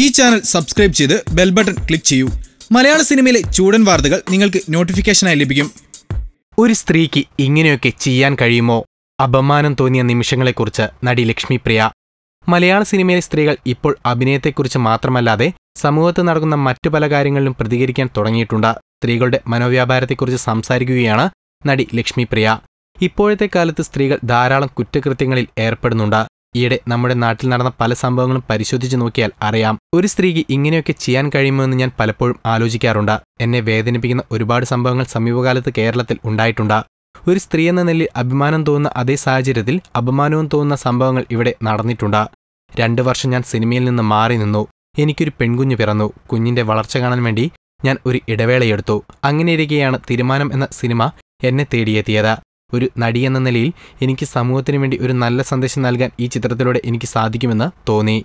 ഈ channel subscribe ചെയ്ത് bell button click ചെയ്യൂ. മലയാള സിനിമയിലെ ചൂടൻ വാർത്തകൾ നിങ്ങൾക്ക് നോട്ടിഫിക്കേഷനായി ലഭിക്കും. ഒരു സ്ത്രീക്ക് ഇങ്ങനെയൊക്കെ ചെയ്യാൻ കഴിയുമോ? അപമാനം തോന്നിയ നിമിഷങ്ങളെക്കുറിച്ച് നടി ലക്ഷ്മിപ്രിയ മലയാള സിനിമയിലെ സ്ത്രീകൾ ഇപ്പോൾ അഭിനയത്തെക്കുറിച്ച് മാത്രമല്ലാതെ സമൂഹത്ത് നടക്കുന്ന മറ്റു പല കാര്യങ്ങളിലും പ്രതികരിക്കാൻ തുടങ്ങിയിട്ടുണ്ട്. സ്ത്രീകളുടെ മനോവ്യാപാരത്തെക്കുറിച്ച് സംസാരിക്കുകയാണ് നടി ലക്ഷ്മിപ്രിയ ഇപ്പോഴത്തെ കാലത്ത് സ്ത്രീകൾ ധാരാളം കുറ്റകൃത്യങ്ങളിൽ ഏർപ്പെടുന്നുണ്ട്. ഈയിടെ നമ്മുടെ നാട്ടിൽ നടന്ന പല സംഭവങ്ങളും പരിശോധിച്ചു നോക്കിയാൽ അറിയാം. ഒരു സ്ത്രീക്ക് ഇങ്ങനെയൊക്കെ ചെയ്യാൻ കഴിയുമോ എന്ന് ഞാൻ പലപ്പോഴും ആലോചിക്കാറുണ്ട്. എന്നെ വേദനിപ്പിക്കുന്ന ഒരുപാട് സംഭവങ്ങൾ സമീപകാലത്ത് കേരളത്തിൽ ഉണ്ടായിട്ടുണ്ട്. ഒരു സ്ത്രീ എന്ന നിലയിൽ അഭിമാനം തോന്നുന്ന അതേ സാഹചര്യത്തിൽ അപമാനവും തോന്നുന്ന സംഭവങ്ങൾ ഇവിടെ നടന്നിട്ടുണ്ട്. രണ്ടു വർഷം ഞാൻ സിനിമയിൽ നിന്ന് മാറി നിന്നു. എനിക്കൊരു പെൺകുഞ്ഞു പിറന്നു. കുഞ്ഞിന്റെ വളർച്ച കാണാൻ വേണ്ടി ഞാൻ ഒരു ഇടവേളയെടുത്തു. അങ്ങനെയിരിക്കെയാണ് തീരുമാനം എന്ന സിനിമ എന്നെ തേടിയെത്തിയത്. ഒരു നടി എന്ന നിലയിൽ എനിക്ക് സമൂഹത്തിന് വേണ്ടി ഒരു നല്ല സന്ദേശം നൽകാൻ ഈ ചിത്രത്തിലൂടെ എനിക്ക് സാധിക്കുമെന്ന് തോന്നി.